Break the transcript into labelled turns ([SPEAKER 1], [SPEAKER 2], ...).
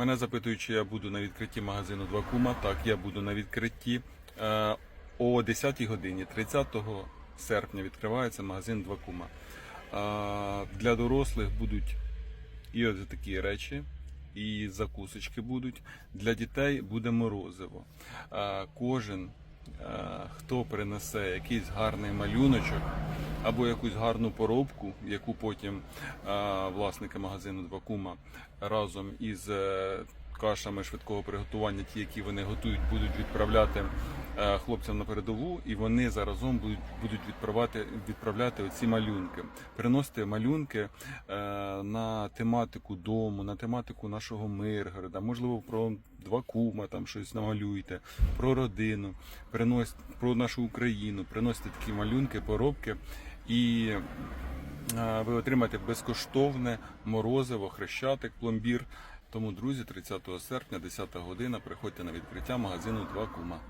[SPEAKER 1] Мене запитують, чи я буду на відкритті магазину Два Кума. Так, я буду на відкритті. Е, О 10 годині 30 серпня відкривається магазин Два Кума. Е, Для дорослих будуть і ось такі речі, і закусочки будуть. Для дітей буде морозиво. Е, Кожен, хто принесе якийсь гарний малюночок або якусь гарну поробку, яку потім власники магазину Два Кума разом із е, кашами швидкого приготування, ті, які вони готують, будуть відправляти е, хлопцям на передову, і вони заразом будуть, будуть відправляти, відправляти оці малюнки, приносити малюнки е, на тематику дому, на тематику нашого Миргорода, можливо, про два кума, там щось намалюйте, про родину, приносить про нашу Україну, приносите такі малюнки, поробки і. е, Ви отримаєте безкоштовне морозиво, хрещатик, пломбір. Тому, друзі, 30 серпня, 10 година, приходьте на відкриття магазину Два Кума.